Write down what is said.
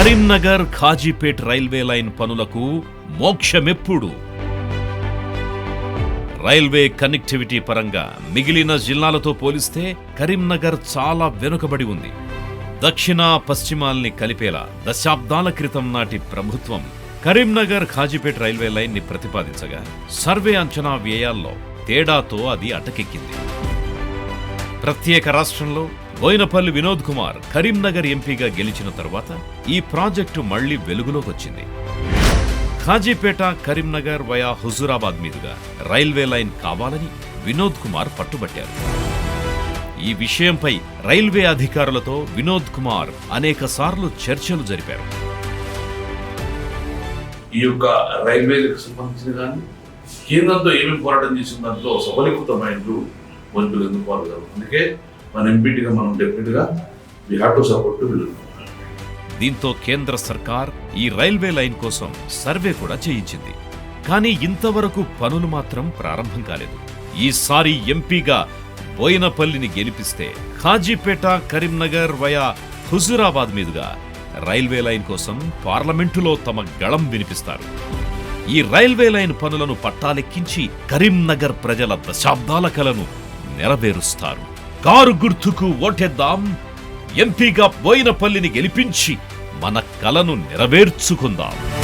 Karimnagar Kazipet railway line పనులకు మోక్షమెప్పుడు. Railway connectivity పరంగా మిగిలిన జిల్లాలతో పోలిస్తే కరీంనగర్ చాలా వెనుకబడి ఉంది. దక్షిణ పశ్చిమాల్ని కలిపేలా దశాబ్దాల క్రితం నాటి ప్రభుత్వం కరీంనగర్ ఖాజీపేట్ రైల్వే లైన్ని ప్రతిపాదించగా సర్వే అంచనా వ్యయాల్లో తేడాతో అది అటకెక్కింది. ప్రత్యేక రాష్ట్రంలో బోయినపల్లి వినోద్ కుమార్ కరీంనగర్ ఎంపీగా గెలిచిన తరువాత ఈ ప్రాజెక్టు మళ్ళీ వెలుగులోకొచ్చింది ఖాజీపేట కరీంనగర్ వయా హుజూరాబాద్ మీదుగా రైల్వే లైన్ కావాలని వినోద్ కుమార్ పట్టుబట్టారు. ఈ విషయంపై రైల్వే అధికారులతో వినోద్ కుమార్ అనేక సార్లు చర్చలు జరిపారు. ఈ యొక్క రైల్వేలకు సంబంధించిన కానీ కేంద్రంతో ఏమేమి పోరాటం చేసిన దాంట్లో సఫలీకృతమైనట్లు మంత్రులు ఎందుకు పాల్గొన్నారు అందుకే మన ఎంపీటీగా మనం డెఫినెట్గా వీ హ్యావ్ టు సపోర్ట్ దీంతో కేంద్ర సర్కార్ ఈ రైల్వే లైన్ కోసం సర్వే కూడా చేయించింది. కానీ ఇంతవరకు పనులు మాత్రం ప్రారంభం కాలేదు. ఈసారి ఎంపీగా బోయినపల్లిని గెలిపిస్తే ఖాజీపేట కరీంనగర్ వయా హుజూరాబాద్ మీదుగా రైల్వే లైన్ కోసం పార్లమెంటులో తమ గళం వినిపిస్తారు. ఈ రైల్వే లైన్ పనులను పట్టాలెక్కించి కరీంనగర్ ప్రజల దశాబ్దాల కలను నెరవేరుస్తారు. కారు గుర్తుకు ఓటేద్దాం. ఎంపీగా బోయినపల్లిని గెలిపించి మన కలను నెరవేర్చుకుందాం.